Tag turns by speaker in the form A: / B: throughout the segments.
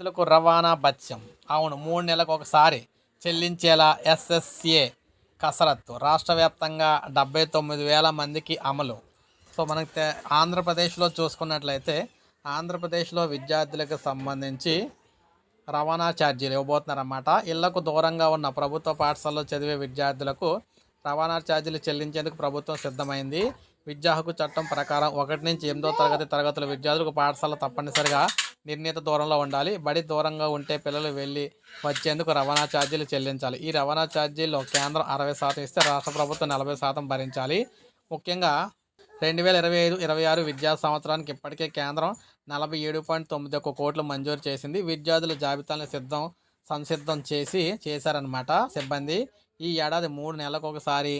A: విద్యార్థులకు రవాణా భత్యం అవును మూడు నెలలకు ఒకసారి చెల్లించేలా ఎస్ఎస్ఏ కసరత్తు. రాష్ట్ర వ్యాప్తంగా డెబ్బై తొమ్మిది వేల మందికి అమలు. సో మనకి ఆంధ్రప్రదేశ్లో చూసుకున్నట్లయితే ఆంధ్రప్రదేశ్లో విద్యార్థులకు సంబంధించి రవాణా ఛార్జీలు ఇవ్వబోతున్నారన్నమాట. ఇళ్ళకు దూరంగా ఉన్న ప్రభుత్వ పాఠశాలలో చదివే విద్యార్థులకు రవాణా ఛార్జీలు చెల్లించేందుకు ప్రభుత్వం సిద్ధమైంది. విద్యా హక్కు చట్టం ప్రకారం ఒకటి నుంచి ఎనిమిదో తరగతి తరగతుల విద్యార్థులకు పాఠశాల తప్పనిసరిగా నిర్ణీత దూరంలో ఉండాలి. బడి దూరంగా ఉంటే పిల్లలు వెళ్ళి వచ్చేందుకు రవాణా ఛార్జీలు చెల్లించాలి. ఈ రవాణా ఛార్జీల్లో కేంద్రం అరవై శాతం ఇస్తే రాష్ట్ర ప్రభుత్వం నలభై శాతం భరించాలి. ముఖ్యంగా రెండు వేల ఇరవై ఐదు ఇరవై ఆరు విద్యా సంవత్సరానికి ఇప్పటికే కేంద్రం నలభై ఏడు పాయింట్ తొమ్మిది ఒక్క కోట్లు మంజూరు చేసింది. విద్యార్థుల జాబితాలను సిద్ధం సంసిద్ధం చేసి చేశారనమాట సిబ్బంది. ఈ ఏడాది మూడు నెలలకు ఒకసారి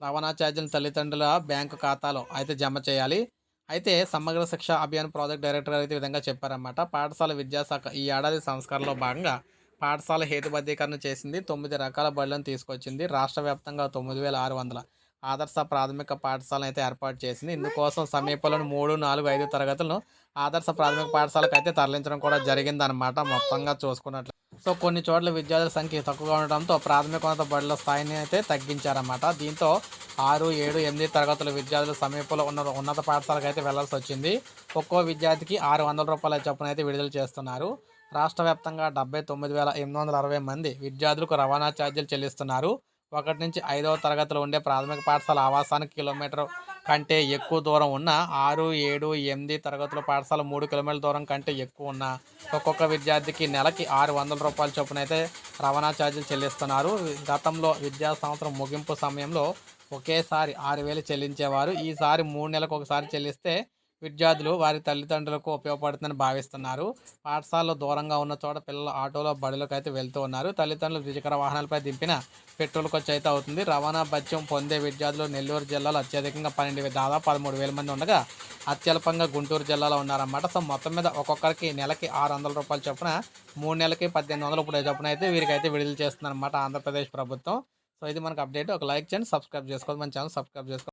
A: రవాణా ఛార్జీలు తల్లిదండ్రుల బ్యాంకు ఖాతాలో అయితే జమ చేయాలి. అయితే సమగ్ర శిక్ష అభియాన్ ప్రాజెక్ట్ డైరెక్టర్ గారు అయితే విధంగా చెప్పారన్నమాట. పాఠశాల విద్యాశాఖ ఈ ఏడాది సంస్కరణలో భాగంగా పాఠశాల హేతుబద్ధీకరణ చేసింది. తొమ్మిది రకాల బడులను తీసుకొచ్చింది. రాష్ట్ర వ్యాప్తంగా తొమ్మిది వేల ఆరు వందల ఆదర్శ ప్రాథమిక పాఠశాలను అయితే ఏర్పాటు చేసింది. ఇందుకోసం సమీపంలోని మూడు నాలుగు ఐదు తరగతులను ఆదర్శ ప్రాథమిక పాఠశాలకు అయితే తరలించడం కూడా జరిగిందనమాట మొత్తంగా చూసుకున్నట్లు సో కొన్ని చోట్ల విద్యార్థుల సంఖ్య తక్కువగా ఉండడంతో ప్రాథమికోన్నత బడుల స్థాయిని అయితే తగ్గించారన్నమాట. దీంతో ఆరు ఏడు ఎనిమిది తరగతుల విద్యార్థులు సమీపంలో ఉన్న ఉన్నత పాఠశాలకు అయితే వెళ్ళాల్సి వచ్చింది. ఒక్కో విద్యార్థికి ఆరు వందల రూపాయల చొప్పున అయితే విడుదల చేస్తున్నారు. రాష్ట్ర వ్యాప్తంగా డెబ్బై తొమ్మిది వేల ఎనిమిది వందల అరవై మంది విద్యార్థులకు రవాణా ఛార్జీలు చెల్లిస్తున్నారు. ఒకటి నుంచి ఐదవ తరగతిలో ఉండే ప్రాథమిక పాఠశాల ఆవాసానికి కిలోమీటర్ కంటే ఎక్కువ దూరం ఉన్న ఆరు ఏడు ఎనిమిది తరగతుల పాఠశాల మూడు కిలోమీటర్ల దూరం కంటే ఎక్కువ ఉన్న. ఒక్కొక్క విద్యార్థికి నెలకి ఆరు వందల రూపాయల చొప్పున అయితే రవాణా ఛార్జీలు చెల్లిస్తున్నారు. గతంలో విద్యా సంవత్సరం ముగింపు సమయంలో ఒకేసారి ఆరు వేలు చెల్లించేవారు. ఈసారి మూడు నెలలకు ఒకసారి చెల్లిస్తే విద్యార్థులు వారి తల్లిదండ్రులకు ఉపయోగపడుతుందని భావిస్తున్నారు. పాఠశాలలో దూరంగా ఉన్న చోట పిల్లలు ఆటోలో బడులకు అయితే వెళ్తూ ఉన్నారు. తల్లిదండ్రులు ద్విచక్ర వాహనాలపై దింపిన పెట్రోల్ ఖర్చు అయితే అవుతుంది. రవాణా భత్యం పొందే విద్యార్థులు నెల్లూరు జిల్లాలో అత్యధికంగా పన్నెండు దాదాపు పదమూడు వేల మంది ఉండగా అత్యల్పంగా గుంటూరు జిల్లాలో ఉన్నారన్నమాట. సో మొత్తం మీద ఒక్కొక్కరికి నెలకి ఆరు వందల రూపాయలు చొప్పున మూడు నెలలకి పద్దెనిమిది వందల ఇప్పుడు చొప్పున అయితే వీరికి అయితే విడుదల చేస్తుందన్నమాట ఆంధ్రప్రదేశ్ ప్రభుత్వం. సో ఇది మనకు అప్డేట్. ఒక లైక్ చేయండి సబ్స్క్రైబ్ చేసుకోవాలి మన ఛానల్ సబ్స్క్రైబ్ చేసుకోవాలి